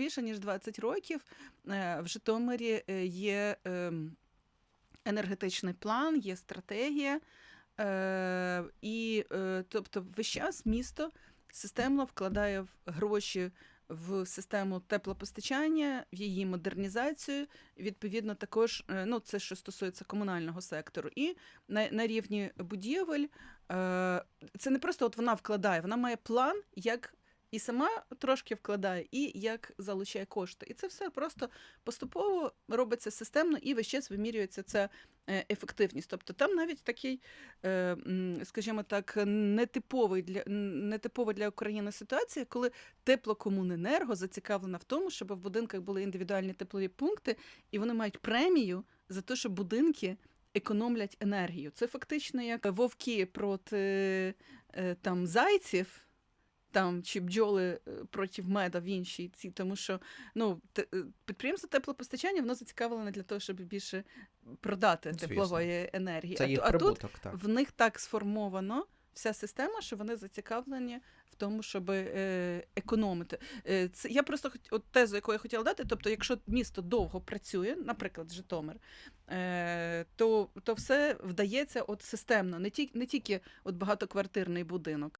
більше ніж 20 років е, в Житомирі е, є ем, енергетичний план, є стратегія, е, і тобто весь час місто системно вкладає гроші в систему теплопостачання, в її модернізацію. Відповідно, також ну, це що стосується комунального сектору. І на, на рівні будівель це не просто от вона вкладає, вона має план, як і сама трошки вкладає, і як залучає кошти. І це все просто поступово робиться системно і весь час вимірюється ця е, ефективність. Тобто там навіть такий, е, скажімо так, нетиповий для нетипова для України ситуація, коли теплокомуненерго зацікавлена в тому, щоб в будинках були індивідуальні теплові пункти, і вони мають премію за те, що будинки. Економлять енергію. Це фактично як вовки проти е, там зайців, там чи бджоли е, проти меда в іншій ці, тому що ну е, підприємство теплопостачання воно зацікавлене для того, щоб більше продати Звісно. теплової енергії. Це а, їх а тут так. в них так сформовано вся система, що вони зацікавлені в тому, щоб е, економити. Е, це я просто хот- от тезу, яку я хотіла дати. Тобто, якщо місто довго працює, наприклад, Житомир, е, то, то все вдається от системно, не тільки не тільки от багатоквартирний будинок.